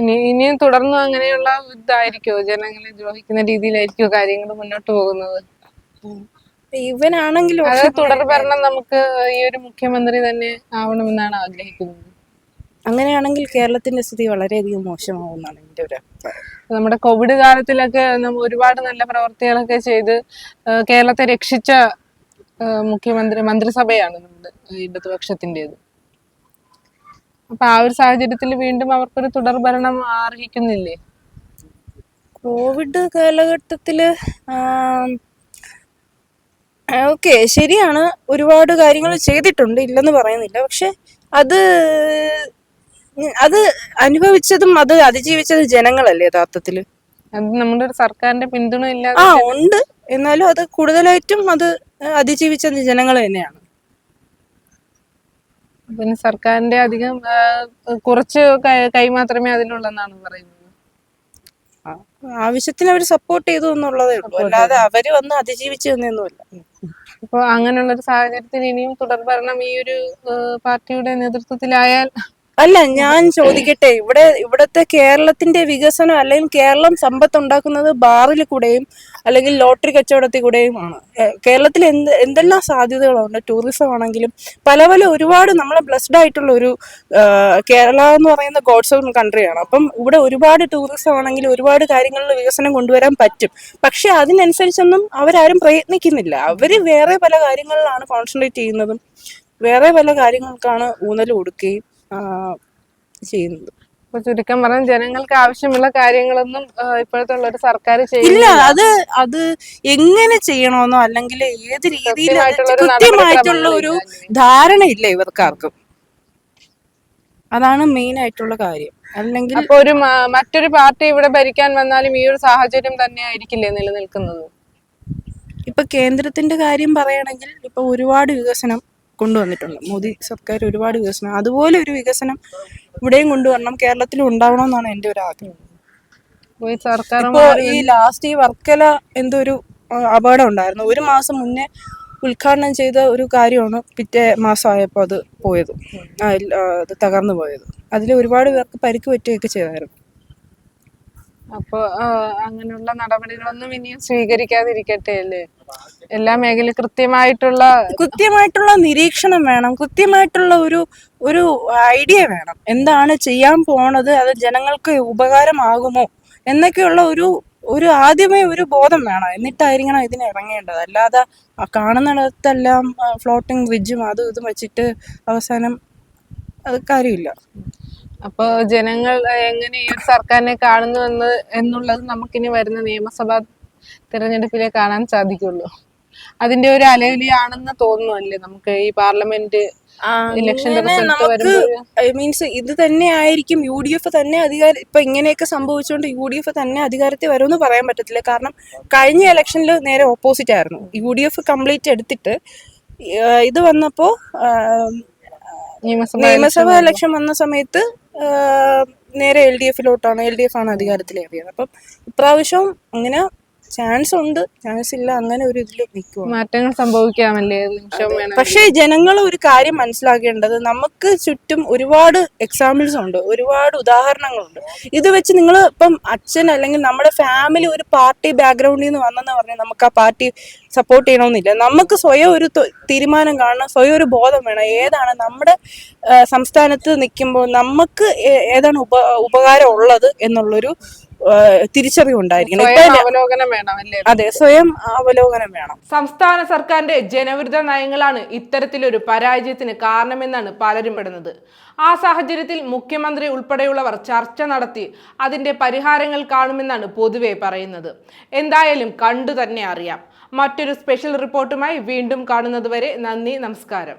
ഇനി ഇനിയും തുടർന്നും അങ്ങനെയുള്ള ഇതായിരിക്കോ ജനങ്ങളെ ദ്രോഹിക്കുന്ന രീതിയിലായിരിക്കോ കാര്യങ്ങൾ മുന്നോട്ട് പോകുന്നത്? ഇവനാണെങ്കിലും അത് തുടർ ഭരണം നമുക്ക് ഈ ഒരു മുഖ്യമന്ത്രി തന്നെ ആവണമെന്നാണ് ആഗ്രഹിക്കുന്നത്. അങ്ങനെയാണെങ്കിൽ കേരളത്തിന്റെ സ്ഥിതി വളരെയധികം മോശമാവുമെന്നാണ് എന്റെ ഒരു അഭിപ്രായം. നമ്മുടെ കോവിഡ് കാലത്തിലൊക്കെ നമ്മ ഒരുപാട് നല്ല പ്രവർത്തികളൊക്കെ ചെയ്ത് കേരളത്തെ രക്ഷിച്ച മുഖ്യമന്ത്രി മന്ത്രിസഭയാണ് നമ്മുടെ ഇടതുപക്ഷത്തിന്റെത് അപ്പൊ ആ ഒരു സാഹചര്യത്തിൽ വീണ്ടും അവർക്കൊരു തുടർ ഭരണം അർഹിക്കുന്നില്ലേ കോവിഡ് കാലഘട്ടത്തിൽ ഓക്കെ ശരിയാണ്. ഒരുപാട് കാര്യങ്ങൾ ചെയ്തിട്ടുണ്ട് ഇല്ലെന്ന് പറയുന്നില്ല. പക്ഷെ അത് അത് അനുഭവിച്ചതും അത് അതിജീവിച്ചത് ജനങ്ങളല്ലേ യഥാർത്ഥത്തിൽ അത് നമ്മുടെ ഒരു സർക്കാരിന്റെ പിന്തുണ ആ ഇല്ലാതെ ഉണ്ട്. എന്നാലും അത് കൂടുതലായിട്ടും അത് അതിജീവിച്ചത് ജനങ്ങൾ തന്നെയാണ്. പിന്നെ സർക്കാരിന്റെ അധികം കുറച്ച് കൈ- മാത്രമേ അതിലുള്ളെന്നാണ് പറയുന്നത്. ആവശ്യത്തിന് അവർ സപ്പോർട്ട് ചെയ്തു എന്നുള്ളതേ ഉള്ളൂ. അല്ലാതെ അവർ വന്ന് അതിജീവിച്ചു തന്നെയൊന്നുമില്ല അപ്പൊ അങ്ങനെയുള്ള ഒരു സാഹചര്യത്തിൽ ഇനിയും തുടർ ഭരണം ഈ ഒരു പാർട്ടിയുടെ നേതൃത്വത്തിലായാൽ അല്ല ഞാൻ ചോദിക്കട്ടെ ഇവിടെ ഇവിടത്തെ കേരളത്തിന്റെ വികസനം അല്ലെങ്കിൽ കേരളം സമ്പത്ത് ഉണ്ടാക്കുന്നത് ബാറിൽ കൂടെയും അല്ലെങ്കിൽ ലോട്ടറി കച്ചവടത്തിൽ കൂടെയും ആണ്. കേരളത്തിൽ എന്ത് എന്തെല്ലാം സാധ്യതകളുണ്ട്? ടൂറിസം ആണെങ്കിലും പല പല ഒരുപാട് നമ്മളെ ബ്ലസ്ഡ് ആയിട്ടുള്ള ഒരു കേരള എന്ന് പറയുന്ന ഗോഡ്സ് ഓൺ ആണ്. അപ്പം ഇവിടെ ഒരുപാട് ടൂറിസം ആണെങ്കിലും ഒരുപാട് കാര്യങ്ങളിൽ വികസനം കൊണ്ടുവരാൻ പറ്റും. പക്ഷെ അതിനനുസരിച്ചൊന്നും അവരാരും പ്രയത്നിക്കുന്നില്ല. അവർ വേറെ പല കാര്യങ്ങളിലാണ് കോൺസെൻട്രേറ്റ് ചെയ്യുന്നതും വേറെ പല കാര്യങ്ങൾക്കാണ് ഊന്നൽ കൊടുക്കുകയും ചെയ്യുന്നത്. ഇപ്പൊ ചുരുക്കം പറഞ്ഞ ജനങ്ങൾക്ക് ആവശ്യമുള്ള കാര്യങ്ങളൊന്നും ഇപ്പോഴത്തെ ഉള്ള ഒരു സർക്കാർ ഇല്ല അത് അത് എങ്ങനെ ചെയ്യണമെന്നോ അല്ലെങ്കിൽ ഏത് രീതിയിൽ കൃത്യമായിട്ടുള്ള ഒരു ധാരണ ഇല്ല ഇവർക്കാർക്കും. അതാണ് മെയിൻ ആയിട്ടുള്ള കാര്യം. അല്ലെങ്കിൽ അപ്പൊ ഒരു മറ്റൊരു പാർട്ടി ഇവിടെ ഭരിക്കാൻ വന്നാലും ഈ ഒരു സാഹചര്യം തന്നെ ആയിരിക്കില്ലേ നിലനിൽക്കുന്നത്? ഇപ്പൊ കേന്ദ്രത്തിന്റെ കാര്യം പറയുകയാണെങ്കിൽ ഇപ്പൊ ഒരുപാട് വികസനം കൊണ്ടുവന്നിട്ടുണ്ട്. മോദി സർക്കാർ ഒരുപാട് വികസനം അതുപോലെ ഒരു വികസനം ഇവിടെയും കൊണ്ടുവരണം കേരളത്തിലും ഉണ്ടാവണം എന്നാണ് എന്റെ ഒരു ആഗ്രഹം. ഇപ്പൊ സർക്കാർ ഈ ലാസ്റ്റ് ഈ വർക്കല എന്തോ ഒരു അപകടം ഉണ്ടായിരുന്നു. ഒരു മാസം മുന്നേ ഉദ്ഘാടനം ചെയ്ത ഒരു കാര്യമാണ് പിറ്റേ മാസമായപ്പോൾ അത് പോയത്. അത് തകർന്നു പോയത്. അതിൽ ഒരുപാട് പേർക്ക് പരിക്ക് പറ്റുകയൊക്കെ ചെയ്തായിരുന്നു. അപ്പൊ അങ്ങനെയുള്ള നടപടികളൊന്നും ഇനിയും സ്വീകരിക്കാതിരിക്കട്ടെ അല്ലേ? എല്ലാ മേഖല കൃത്യമായിട്ടുള്ള കൃത്യമായിട്ടുള്ള നിരീക്ഷണം വേണം കൃത്യമായിട്ടുള്ള ഒരു ഒരു ഐഡിയ വേണം. എന്താണ് ചെയ്യാൻ പോണത് അത് ജനങ്ങൾക്ക് ഉപകാരമാകുമോ എന്നൊക്കെയുള്ള ഒരു ഒരു ആദ്യമേ ഒരു ബോധം വേണം. എന്നിട്ടായിരിക്കണം ഇതിന് ഇറങ്ങേണ്ടത്. അല്ലാതെ കാണുന്നിടത്തെല്ലാം ഫ്ലോട്ടിംഗ് ബ്രിഡ്ജും അതും ഇതും വെച്ചിട്ട് അവസാനം അത് കാര്യമില്ല. അപ്പൊ ജനങ്ങൾ എങ്ങനെ ഈ ഒരു സർക്കാരിനെ കാണുന്നു എന്ന് എന്നുള്ളത് നമുക്കിനി വരുന്ന നിയമസഭാ തിരഞ്ഞെടുപ്പിലെ കാണാൻ സാധിക്കുള്ളൂ. അതിന്റെ ഒരു അലവിലിയാണെന്ന് തോന്നുന്നു അല്ലേ നമുക്ക് ഈ പാർലമെന്റ് നമുക്ക് മീൻസ് ഇത് തന്നെ ആയിരിക്കും യു ഡി എഫ് തന്നെ അധികാര ഇപ്പൊ ഇങ്ങനെയൊക്കെ സംഭവിച്ചുകൊണ്ട് യു ഡി എഫ് തന്നെ അധികാരത്തിൽ വരുമെന്ന് പറയാൻ പറ്റത്തില്ല. കാരണം കഴിഞ്ഞ ഇലക്ഷനിൽ നേരെ ഓപ്പോസിറ്റ് ആയിരുന്നു. യു ഡി എഫ് കംപ്ലീറ്റ് എടുത്തിട്ട് ഇത് വന്നപ്പോ നിയമസഭ ഇലക്ഷൻ വന്ന സമയത്ത് നേരെ എൽ ഡി എഫിലോട്ടാണ് എൽ ഡി എഫ് ആണ് അധികാരത്തിലേറിയത്. അപ്പം ഇപ്രാവശ്യം അങ്ങനെ ചാൻസ് ഉണ്ട് ചാൻസ് ഇല്ല അങ്ങനെ ഒരു ഇതിൽ നിൽക്കും മാറ്റങ്ങൾ സംഭവിക്കാമല്ലേ? പക്ഷേ ജനങ്ങൾ ഒരു കാര്യം മനസ്സിലാക്കേണ്ടത് നമുക്ക് ചുറ്റും ഒരുപാട് എക്സാമ്പിൾസ് ഉണ്ട് ഒരുപാട് ഉദാഹരണങ്ങളുണ്ട്. ഇത് വെച്ച് നിങ്ങൾ ഇപ്പം അച്ഛൻ അല്ലെങ്കിൽ നമ്മുടെ ഫാമിലി ഒരു പാർട്ടി ബാക്ക്ഗ്രൗണ്ടിൽ നിന്ന് വന്നെന്ന് പറഞ്ഞാൽ നമുക്ക് ആ പാർട്ടി സപ്പോർട്ട് ചെയ്യണമെന്നില്ല നമുക്ക് സ്വയം ഒരു തീരുമാനം കാണണം സ്വയം ഒരു ബോധം വേണം. ഏതാണ് നമ്മുടെ സംസ്ഥാനത്ത് നിൽക്കുമ്പോൾ നമുക്ക് ഏതാണ് ഉപ ഉപകാരം ഉള്ളത് എന്നുള്ളൊരു തിരിച്ചറിവുണ്ടായിരിക്കണം. സ്വയം അവലോകനം വേണം അല്ലേ? അതെ സ്വയം അവലോകനം വേണം. സംസ്ഥാന സർക്കാരിന്റെ ജനവിരുദ്ധ നയങ്ങളാണ് ഇത്തരത്തിലൊരു പരാജയത്തിന് കാരണമെന്നാണ് പലരും പെടുന്നത് ആ സാഹചര്യത്തിൽ മുഖ്യമന്ത്രി ഉൾപ്പെടെയുള്ളവർ ചർച്ച നടത്തി അതിന്റെ പരിഹാരങ്ങൾ കാണുമെന്നാണ് പൊതുവെ പറയുന്നത്. എന്തായാലും കണ്ടു തന്നെ അറിയാം. മറ്റൊരു സ്പെഷ്യൽ റിപ്പോർട്ടുമായി വീണ്ടും കാണുന്നതുവരെ നന്ദി നമസ്കാരം.